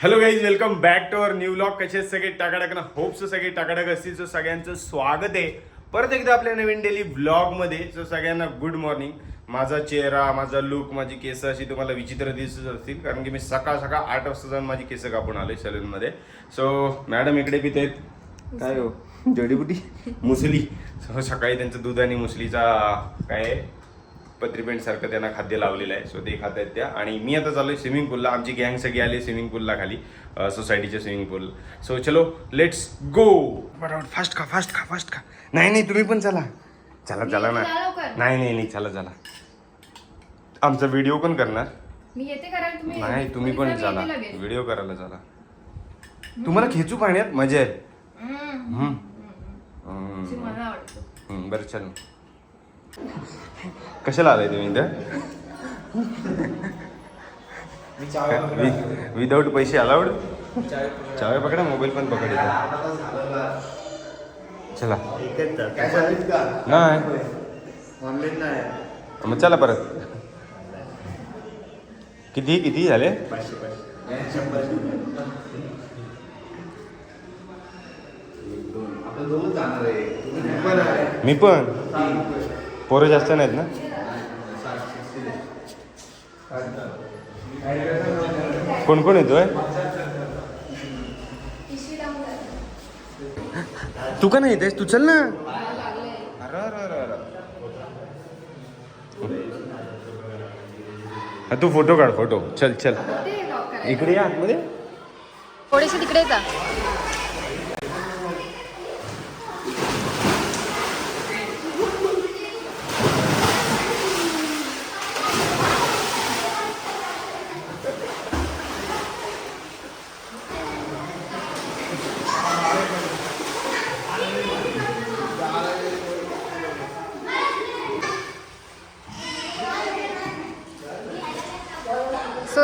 Hello guys welcome back to our new vlog कसे सगळे? टाकाटाक ना होप्स सगळे टाकाटाक असतील. सो सगळ्यांचं स्वागत आहे. परत एकदा आपल्या नवीन डेली ब्लॉगमध्ये सो सगळ्यांना गुड मॉर्निंग माझा चेहरा माझा लुक माझी केस अशी तुम्हाला विचित्र दिसत असतील. कारण की मी सकाळ सकाळ आठ वाजता जाऊन माझी केस कापून आलोय सलूनमध्ये सो मॅडम इकडे पित आहेत. काय हो? जडीबुटी? मुसली. सो सकाळी त्यांचं दूध आणि मुसलीचा काय आहे? पत्रीपेंट सारखं त्यांना खाद्य लावलेलं आहे सो ते खात आहेत त्या आणि मी आता चाललोय स्विमिंग पूलला आमची गँग सगळी आली स्विमिंग पूलला खाली सोसायटीच्या स्विमिंग पूल सो चलो लेट्स गो बरोबर फास्ट खा फास्ट खा फास्ट खा नाही नाही तुम्ही पण चला चला चला ना चला. नाही नाही नाही चला चला आमचा व्हिडिओ पण करणार मी येते करायला तुम्ही नाही तुम्ही पण चला. व्हिडिओ करायला चला तुम्हाला खेचू पाण्यात मजा आहे बरं चल कशाला आलाय तुम्ही इथं? विदाऊट पैसे अलाउड चावे पकडा मोबाईल पण पकड इथं चला. नाही. मग चला परत. किती किती झाले? मी पण. पोरं जास्त नाहीत ना? कोण कोण येतोय? तू का नाही येतेस? तू चल ना. अरे अरे अरे तू फोटो काढ फोटो. चल चल. इकडे या आतमध्ये. थोडेसे तिकडे जा.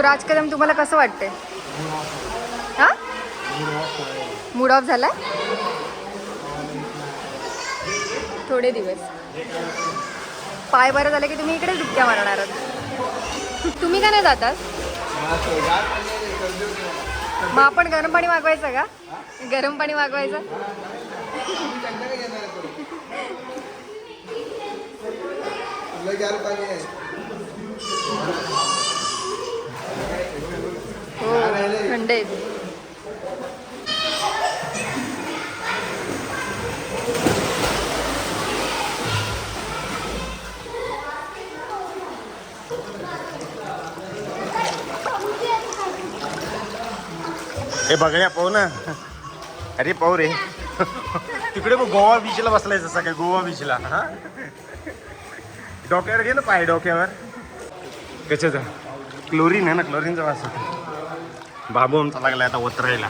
राज कदम तुम्हाला कसं वाटतंय? हा? मूड ऑफ झाला थोडे दिवस. पाय बरं झालं की तुम्ही इकडेच डुबक्या मारणार आहात. तुम्ही का नाही जातात मग आपण गरम पाणी मागवायचं का? गरम पाणी मागवायचं हो थंड हे बघण्या पाहू ना. अरे पाहू रे. तिकडे मग गोवा बीचला बसलायचं सगळ्या काय गोवा बीचला हा? डोक्यावर घे ना पाय डोक्यावर. कशाचा क्लोरीन आहे ना क्लोरीनचा वास होता. बाबू आमचा लागला आता ओतरायला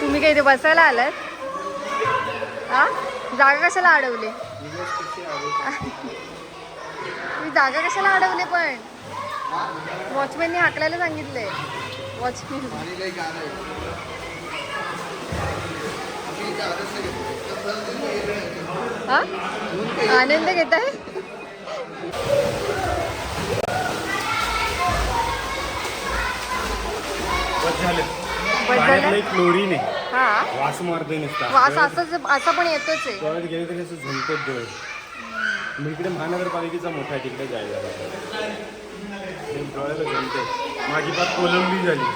तुम्ही काही इथे बसायला आलात? हा? जागा कशाला अडवली? तुम्ही जागा कशाला अडवली पण? वॉचमॅनने हाकलायला सांगितले वॉचमॅन. हा? आनंद घेत आहे? क्लोरीन आहे हा. वास मारतोय नुसता. वास असंच असा पण येतोच आहे. डोळ्यात गेले तरी असं झुंकत डोळे. मग इकडे महानगरपालिकेचा मोठा आहे तिकडे जायला. डोळ्याला जमते माझी पात कोलंबी झाली.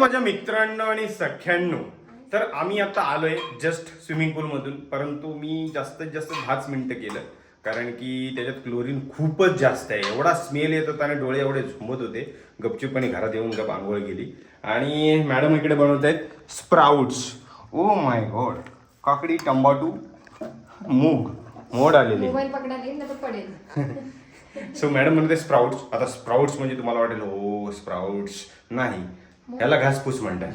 माझ्या मित्रांनो आणि सख्यांनो तर आम्ही आता आलोय जस्ट स्विमिंग पूलमधून परंतु मी जास्तीत जास्त दहाच मिनिटं केलं. कारण की त्याच्यात क्लोरीन खूपच जास्त आहे. एवढा स्मेल येत होता आणि डोळे एवढे झुंबत होते. गपचूपणे घरात येऊन गप आंघोळ गेली आणि मॅडम इकडे बनवत आहेत स्प्राउट्स ओ माय गॉड काकडी टंबाटू मूग. मोड आलेली. सो मॅडम म्हणते स्प्राउट्स आता स्प्राउट्स म्हणजे तुम्हाला वाटेल हो स्प्राउट्स नाही. ह्याला घासपूस म्हणतात.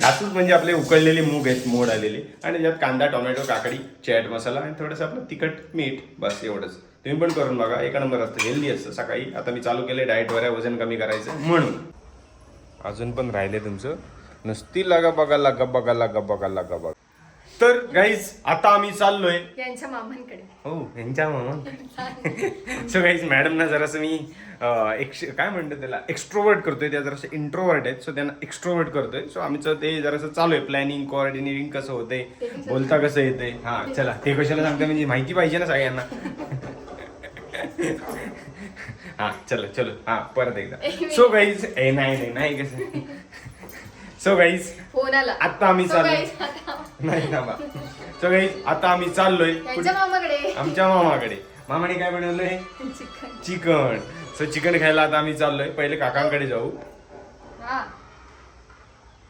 घासपूस म्हणजे आपले उकळलेले मूग आहेत मोड आलेले. आणि त्यात कांदा टोमॅटो काकडी चॅट मसाला आणि थोडंसं आपलं तिखट मीठ बस एवढंच. तुम्ही पण करून बघा एका नंबर असतं. हेल्दी असतं. सकाळी आता मी चालू केले डाएटवर आहे वजन कमी करायचं म्हणून. अजून पण राहिले तुमचं. नुसती लागा बघा लागा बघा लागा बघा लागा बघा तर गाईज आता आम्ही चाललोय. यांच्या मामांकडे. हो यांच्या मामा. सो गाईज मॅडमना जरासं मी एक्स काय म्हणतो त्याला? एक्स्ट्रोवर्ट करतोय त्या जरासं इंट्रोवर्ट आहेत. सो त्यांना एक्स्ट्रोवर्ट करतोय. सो आमचं ते जरासं चालू आहे प्लॅनिंग कोऑर्डिनेटिंग कसं होतंय बोलता कसं येते हा चला. ते कशाला सांगता म्हणजे माहिती पाहिजे ना सगळ्यांना. हा चलो चलो. हा परत एकदा. सो गाईज ए नाही नाही कसं? सो गाईज फोन आला आता आम्ही So चाललोय. guys, आता नाही थांबा सो गाईज आता आम्ही चाललोय यांच्या मामाकडे. आमच्या मामाकडे. मामाने काय बनवलंय? चिकन. चिकन. सो चिकन खायला आता आम्ही चाललोय. पहिले काकांकडे जाऊ. हा.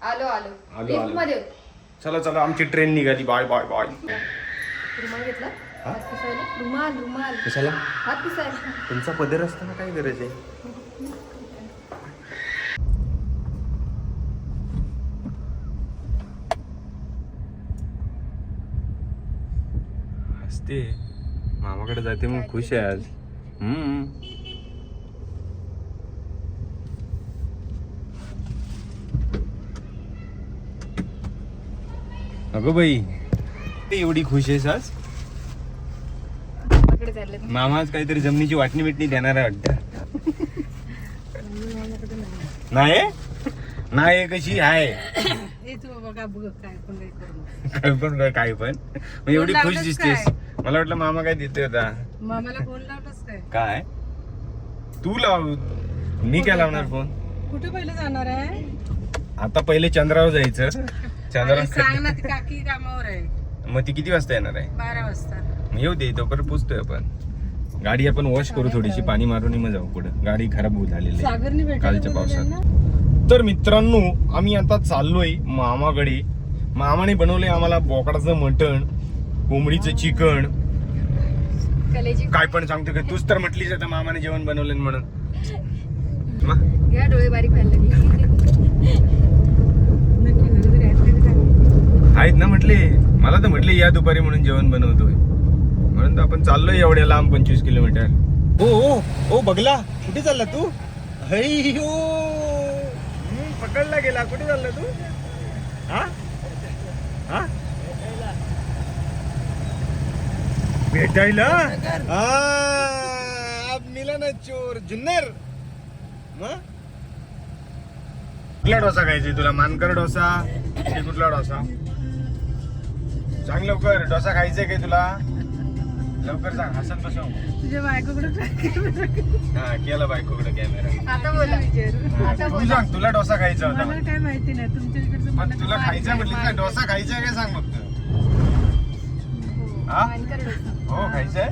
आलो आलो. आलो, लिफ्ट आलो. मध्ये. होते. चला चला. आमची ट्रेन निघाली. बाय बाय बाय रुमाल घेतला? हात पुसायला? रुमाल रुमाल. कशाला? हात पुसायला. तुमचा पदर असताना काय गरज आहे? हसते मामाकडे जाते मग खुश आहे आज. हम्म. अगं बाई ते एवढी खुश आहेस आज? मामाकडे चालले मामा आज काहीतरी जमिनीची वाटणी बिटणी देणार आहे वाटतं. नाही नाही कशी? आहे. हे तू बघा बघ काय पण काय पण एवढी खुश दिसतेस. मला वाटलं मामा काय देते होता. मामाला फोन लावलंच काय? काय? तू लाव. मी काय लावणार फोन कुठे पहिलं जाणार आहे? आता पहिले चंद्रावर जायचं. आणि चंद्रावर सांग ना ती काकी कामावर आहे. मग ती किती वाजता येणार आहे? बारा वाजता. मग येऊ दे तोपर्यंत पोचतोय आपण. गाडी आपण वॉश करू थोडीशी पाणी मारून मग जाऊ पुढे. गाडी खराब होऊ झालेली आहे. सागरनी कालच्या? पावसात. तर मित्रांनो आम्ही आता चाललोय मामाकडे. मामाने बनवलंय आम्हाला बोकडाचं मटण. कोंबडीचं चिकन. कलेजी. काय पण सांगतो का तूच तर म्हटलीस आता मामाने जेवण बनवलं म्हणून. डोळे बारीक आहेत ना म्हटले. मला तर म्हटले या दुपारी म्हणून जेवण बनवतोय. म्हणून तर आपण चाललोय एवढ्या लांब पंचवीस किलोमीटर. हो हो हो बघला कुठे चालला तू? हई हो पकडला गेला. कुठे चालला तू? हा? भेटायला? हा, अब मिला ना चोर जुन्नर. कुठला डोसा खायचा तुला? मानकर डोसा की कुठला डोसा? सांग लवकर डोसा खायचाय काय तुला? लवकर सांग हसत बसव. तुझ्या बायकोकडे हा केला बायकोकडे कॅमेरा आता बोला. विचारू. तू बोला सांग तुला डोसा खायचा होता. मला काय माहिती नाही तुमच्या इकडचं पण मला तुला खायचा म्हटलं डोसा खायचा काय सांग फक्त? हा? हो खायचंय.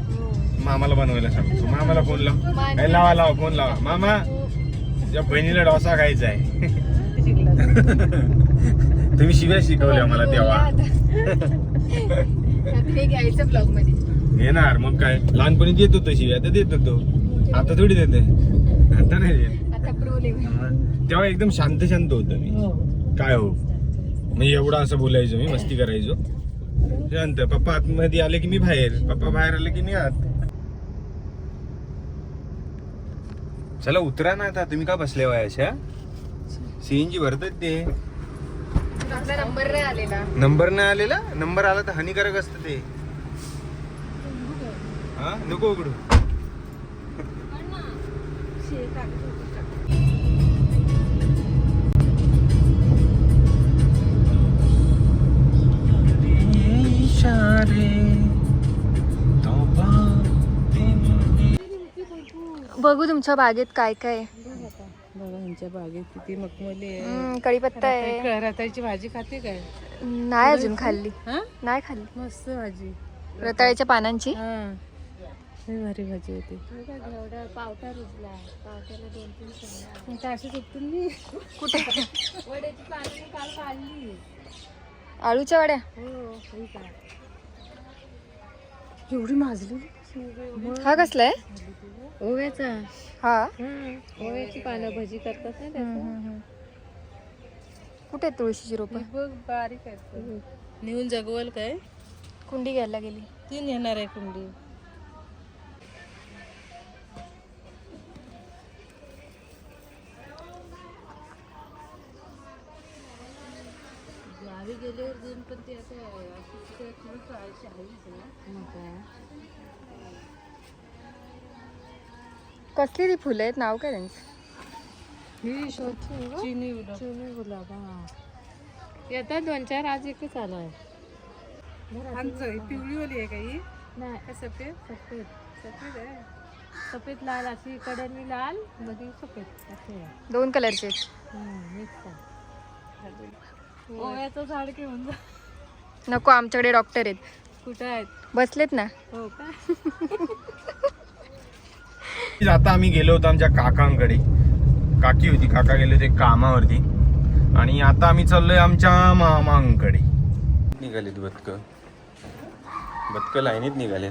मामाला बनवायला सांगतो मामाला फोन लाव. लावा लावा फोन लावा. मामा तुझ्या बहिणीला डोसा खायचा आहे. तुम्ही शिव्या शिकवल्या मला तेव्हा. आता घ्यायचं ब्लॉगमध्ये येणार मग काय? लहानपणी देत होतो शिव्या तर देत होतो आता थोडी देते. आता नाही देत. आता तेव्हा एकदम शांत शांत होतो मी. हो. काय हो? म्हणजे एवढं असं बोलायचो मी मस्ती करायचो. शांत पप्पा आतमध्ये आले की मी बाहेर. पप्पा बाहेर आले की मी आत. चला उतरा ना आता. तुम्ही का बसले वयाच्या सीएनजी भरतात ते. नंबर नाही आलेला. नंबर नाही आलेला? नंबर आला तर हानिकारक असतं ते. हा? नको उघडू. बघू तुमच्या बागेत काय काय आहे. बघा यांच्या बागेत किती मखमली आहे. हम्म, कढीपत्ता आहे. रताळी- रताळीची भाजी खाते काय? नाही अजून खाल्ली. हा? नाही खाल्ली. मस्त भाजी. रताळ्याच्या पानांची. हा. भारी भाजी होती मग काय अशीच उपटून मी कुठे? आळूच्या वड्या. एवढी माजली हा कसला आहे? ओव्याचा. हा? ओव्याची पानं भजी करतात ना त्याचं. कुठे आहेत तुळशीची रोपं? बघ बारीक आहेत. नेऊन जगवल काय? कुंडी घ्यायला गेली. ती नेणार आहे कुंडी. गेल्यावर पण ते आता तिकडे आहेच ना कसली ती फुलं आहेत? नाव काय त्यांचं? ही चिनी गुलाब. चिनी गुलाब हा. येतात दोन चार आज एकच आलो आहे. पिवळीवाली आहे काही नाही. का सफेद? सफेद. सफेद आहे. सफेद लाल अशी कड्यांनी लाल मध्ये सफेद. असे आहे दोन कलरचे मिक्स आहे. ओव्याचं झाड घेऊन जा. नको आमच्याकडे डॉक्टर आहेत. कुठं आहेत? बसलेत ना. हो का? आता आम्ही गेलो होतो आमच्या काकांकडे. काकी होती काका गेले होते कामावरती. आणि आता आम्ही चाललोय आमच्या मामांकडे. निघालेत बदक बदक लाईनीत निघाले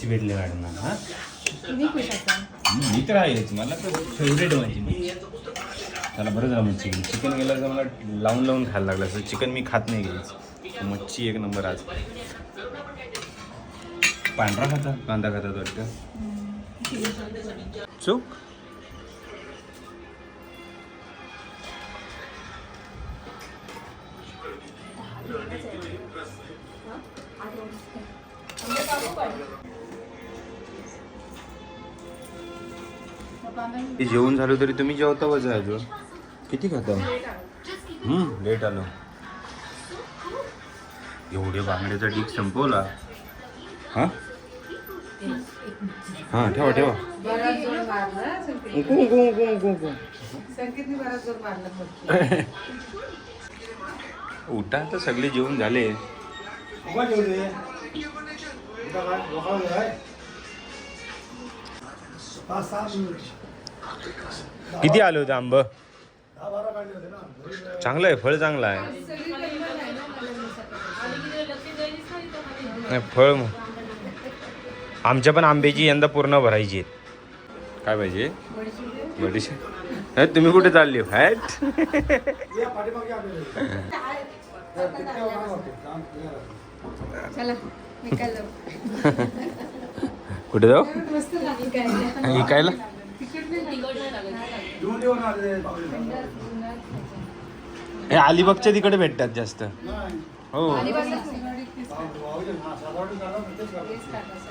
मच्छी भेटली मॅडम हा. मी तर आहेच मला तर फेवरेट माझी. मच्छी त्याला बरं झालं मच्छी गेली चिकन गेलं तर मला लावून लावून खायला लागलं असं. चिकन मी खात नाही गेलीच मच्छी एक नंबर आज. पांढरा खाता कांदा खातात वाटतं. चूक. जेवण झालं तरी तुम्ही जेवता वजा अजून. किती खाता? लेट आलो. एवढे बांगड्याचा डीक संपवला. हा? हा ठेवा ठेवा. उठा तर सगळे जेवण झाले. किती आले होते आंब? चांगलं आहे फळ चांगलं आहे. नाही फळ आमच्या पण आंब्याची यंदा पूर्ण भरायची आहेत. काय पाहिजे? बडीशे तुम्ही कुठे चालले? हॅट निकाल कुठे जाऊ? इकायला? हे अलिबागच्या तिकडे भेटतात जास्त. हो.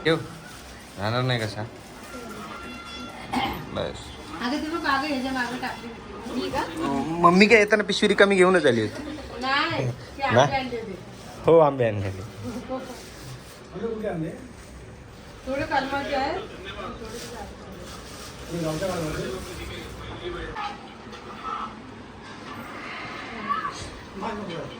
ठेव राहणार नाही कसा बस. मम्मी काय येताना पिशवी रिकामी घेऊनच आली होती. नाही? हो आंबे आणलेले थोडे कालमाचे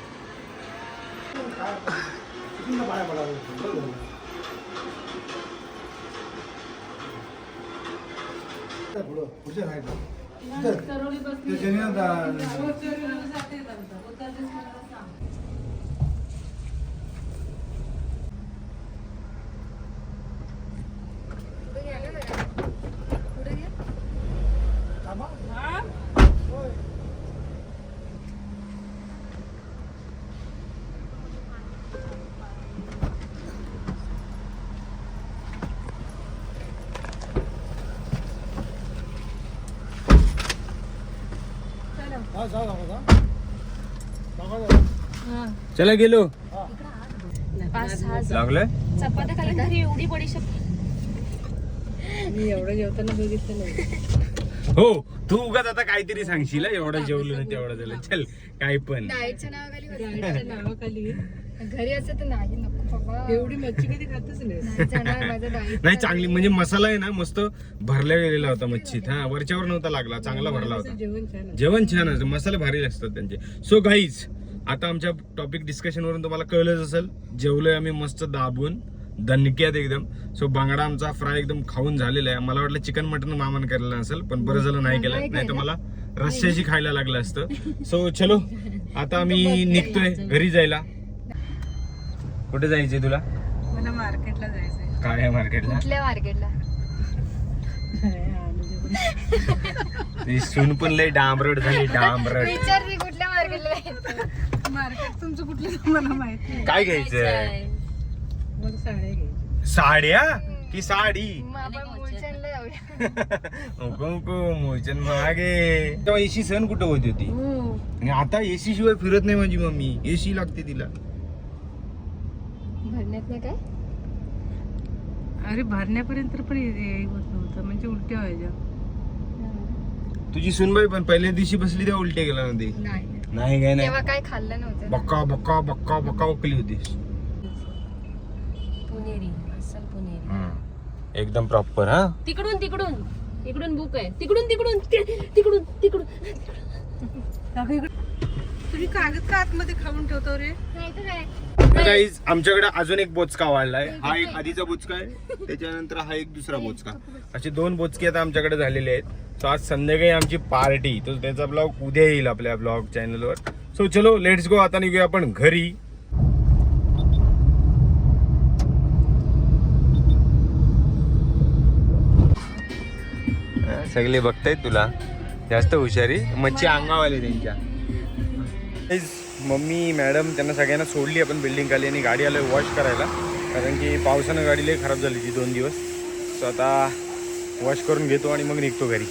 चला गेलो. पाच सहा. लागलंय? चपात्या खाली घरी एवढी बडीशेप मी एवढं जेवताना बघितलं नाही. हो तू उगाच आता काहीतरी सांगशील एवढं जेवलं नाही तेवढं झालं. चल काय पण. डाएटच्या नावाखाली. घरी असं तर नाही नको. एवढी मच्छी कधी खातच नाही नाही चांगली म्हणजे मसाला आहे ना मस्त भरल्या गेलेला होता मच्छीत. हा वरच्यावर नव्हता लागला चांगला भरला होता. जेवण छान आहे. जेवण छान असतं मसाले भारी असतात त्यांचे. सो गाईज आता आमच्या टॉपिक डिस्कशन वरून तुम्हाला कळलंच असेल जेवलोय आम्ही मस्त दाबून दणक्यात एकदम. सो बांगडा आमचा फ्राय एकदम खाऊन झालेला आहे. मला वाटलं चिकन मटन मामान केलेलं नसेल पण बरं झालं नाही केलं. नाही तर मला रस्स्याची खायला लागलं असतं. सो चलो आता आम्ही निघतोय घरी जायला. कुठे जायचंय तुला? मला मार्केटला जायचंय. काय आहे मार्केटला? कुठल्या मार्केटला? हा, म्हणजे ती सून पण लय डांबरट झाली रे कुठल्या मार्केटला जायचं मार्केट तुमचं कुठलं मला माहीत काय घ्यायचंय? मग साड्या घ्यायच्या. साड्या? की साडी? मग आपण मुलचंदला जाऊया. नको नको मोचन मागे. तेव्हा एसी सहन कुठं होती होती? आणि आता एसी शिवाय फिरत नाही माझी मम्मी. एसी लागते तिला. भरण्यात नाही काय? अरे भरण्यापर्यंत पण हे- होत नव्हतं म्हणजे उलट्या व्हायच्या. तुझी सुनबाई पण पहिल्या दिवशी बसली तेव्हा उलटे गेला नव्हती नाही. नाही काय नाही. तेव्हा काय खाल्लं नव्हतं बक्का बक्का बक्का बक्का बकली होती पुणेरी अस्सल पुणेरी. एकदम प्रॉपर हा. तिकडून तिकडून. इकडून बुक आहे. तिकडून तिकडून ति- तिकडून. तिकडून तुम्ही कागद का आतमध्ये खाऊन ठेवतो रे? नाही तर काय गाईज आमच्याकडे अजून एक बोचका वाढलाय. हा एक आधीचा बोचका आहे त्याच्यानंतर हा एक दुसरा बोचका. असे दोन बोचके आता आमच्याकडे झालेले आहेत. सो आज संध्याकाळी आमची पार्टी तर त्याचा ब्लॉग उद्या येईल आपल्या ब्लॉग चॅनलवर सो चलो लेट्स गो आता निघूया आपण घरी. सगळे बघतायत तुला? जास्त हुशारी. मच्छी अंगावाले त्यांच्या. मम्मी मॅडम त्यांना सगळ्यांना सोडली आपण बिल्डिंग खाली आणि गाडी आलो वॉश करायला. कारण की पावसानं गाडी लई खराब झाली ती दोन दिवस. सो आता वॉश करून घेतो आणि मग निघतो घरी.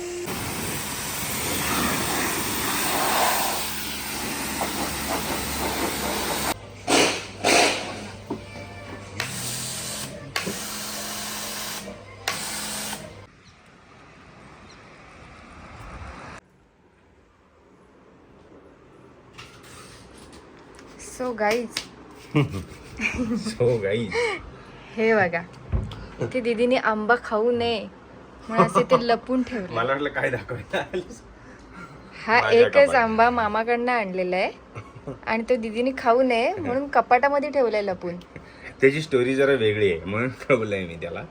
सो गाईज सो गाई हे बघा. इथे दीदीने आंबा खाऊ नये. म्हणून असे ते लपून ठेवले. मला वाटलं काय दाखवायला हा एकच. आंबा मामाकडनं आणलेला आहे. आणि तो दीदीने खाऊ नये म्हणून कपाटामध्ये ठेवलाय लपून. त्याची स्टोरी जरा वेगळी आहे. म्हणून ठेवलंय मी त्याला.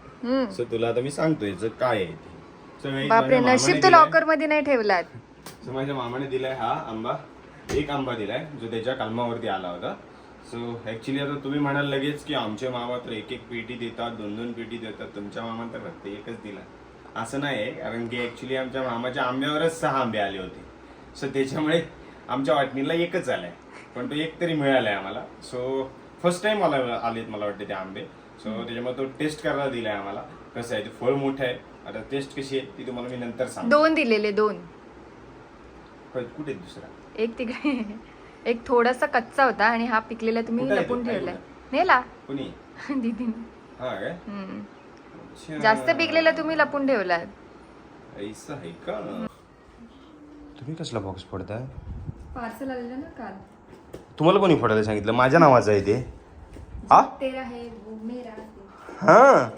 सो तुला आता मी सांगतो याचं काय आहे बापरे नशीब तो लॉकरमध्ये नाही ठेवलात. माझ्या मामाने दिलाय हा आंबा. एक आंबा दिलाय जो त्याच्या कलमावरती आला होता. सो ऍक्च्युली आता तुम्ही म्हणाल लगेच की आमचे मामा तर एक एक पेटी देतात दोन दोन पेटी देतात तुमच्या मामा तर फक्त एकच दिला. असं नाही आहे कारण की ऍक्च्युली आमच्या मामाच्या आंब्यावरच सहा आंबे आले होते. सो त्याच्यामुळे आमच्या वाटणीला एकच आलाय. पण तो एक तरी मिळालाय आम्हाला. सो फर्स्ट टाइम मला आलेत मला वाटते ते आंबे. सो त्याच्यामुळे तो टेस्ट करायला दिलाय आम्हाला. कसं आहे ते फळ मोठं आहे. आता टेस्ट कशी आहे ती तुम्हाला मी नंतर सांगतो. दोन दिलेले दोन. कुठे आहे दुसरा? एक तिकडे एक थोडासा कच्चा होता आणि हा पिकलेला तुम्ही कुठं आहे तो? लपून ठेवलाय. नेला? कुणी? दीदीने. हा काय? हम्म. अच्छा. जास्त पिकलेला तुम्ही लपून ठेवलात ऐसा आहे का? तुम्ही कसला बॉक्स फोडताय? पार्सल आलेलं ना काल. तुम्हाला कोणी फोडायला सांगितलं? माझ्या नावाचं आहे ते. हा? तेरा है वो मेरा है. हाँ?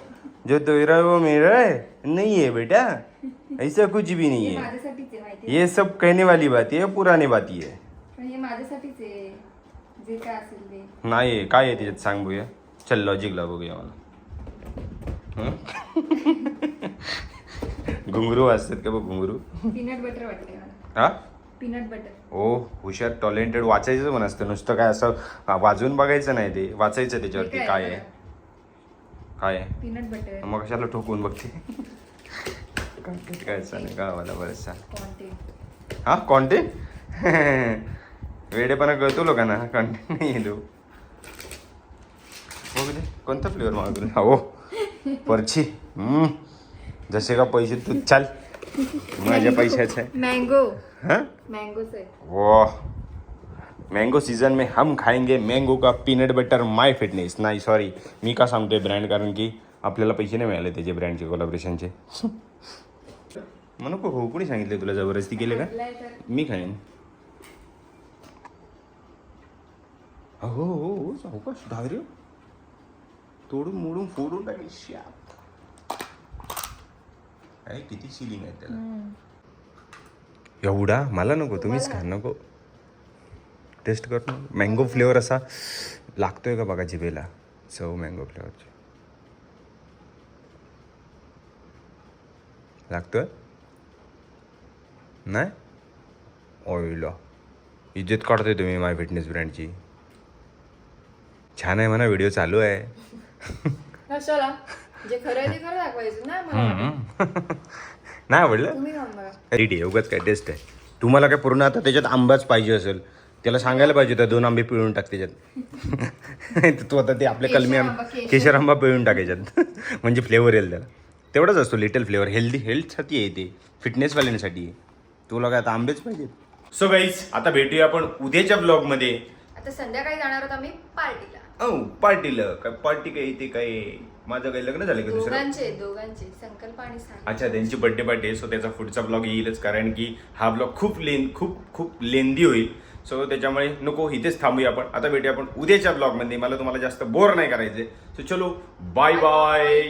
जो तेरा वो मेरा है नहीं है बेटा. ऐसा कुछ भी नहीं हे। माझ्यासाठीच आहे माहिती ये सब कहने वाली बात है पुरानी बात है पण हे माझ्यासाठीच आहे. जे काय असेल ते. नाही आहे. काय आहे त्याच्यात सांग बघूया. चल लॉजिकला बघूया मला. हं? घुंगरू असतात का बघ घुंगरू? पीनट बटर वाटते मला. हा? पीनट बटर ओ हुशार टॅलेंटेड वाचायचं पण असतं. नुसतं काय असं वाजवून बघायचं नाही ते. वाचायचं त्याच्यावरती काय काय आहे. काय आहे? पीनट बटर मग कशाला ठोकून बघते? का मला बरंचसा हा कॉन्टेंट वेडेपणा कळतो लोकांना. कॉन्टेंट नाही येतो हो दे कोणता फ्लेवर मागवला हो. परची. हम्म. जसे का पैसे तू चाल. माझ्या पैशाचं. मँगो हा मँगोच आहे वा मँगो सीझन में हम खाएँगे मैंगो का पीनट बटर माय फिटनेस नाही सॉरी मी का सांगतोय ब्रँड कारण की आपल्याला पैसे नाही मिळाले त्याचे ब्रँडचे कोलॅबरेशनचे म्हणू हो कोणी सांगितले तुला जबरदस्ती केले का? मी खाईन. हो हो हो सावकाश धावरे तोडून मोडून फोडून टाकेल शाप काय किती सिलिंग आहे त्याला. एवढा? मला नको तुम्हीच खा नको. टेस्ट कर मँगो फ्लेवर असा लागतोय का बघा जिभेला? चव मँगो फ्लेवरची लागतोय? नाही ऑइला इज्जत काढतोय तुम्ही माय फिटनेस ब्रँडची छान आहे म्हणा व्हिडिओ चालू आहे कशाला जे खरं आहे ते खरं दाखवायचं ना मला नाही आवडलं तुम्ही खाऊन बघा रेडी आहे उगाच काय टेस्ट आहे तुम्हाला काय पूर्ण आता त्याच्यात आंबाच पाहिजे असेल. त्याला सांगायला पाहिजे होतं दोन आंबे पिळून टाक त्याच्यात. तू आता ते आपले कलमी आंबा. केशर आंबा पिळून टाकायच्यात म्हणजे फ्लेवर येईल त्याला. तेवढाच असतो लिटल फ्लेवर हेल्दी हेल्थसाठी आहे ते. फिटनेसवाल्यांसाठी आहे. तुला काय आता आंबेच पाहिजेत? सो गाईज आता भेटूया आपण उद्याच्या ब्लॉगमध्ये आता संध्याकाळी जाणार आहोत आम्ही पार्टीला. औ पार्टीला. काय पार्टी काय इथे काय? माझं काही लग्न झालं का दुसरं? दोघांचे दोघांचे. संकल्प आणि साई अच्छा त्यांची बर्थडे पार्टी आहे सो त्याचा पुढचा ब्लॉग येईलच. कारण की हा ब्लॉग खूप लेन खूप खूप लेंदी होईल. सो त्याच्यामुळे नको इथेच थांबूया आपण. आता भेटूया आपण उद्याच्या ब्लॉगमध्ये मला तुम्हाला जास्त बोर नाही करायचे सो चलो बाय बाय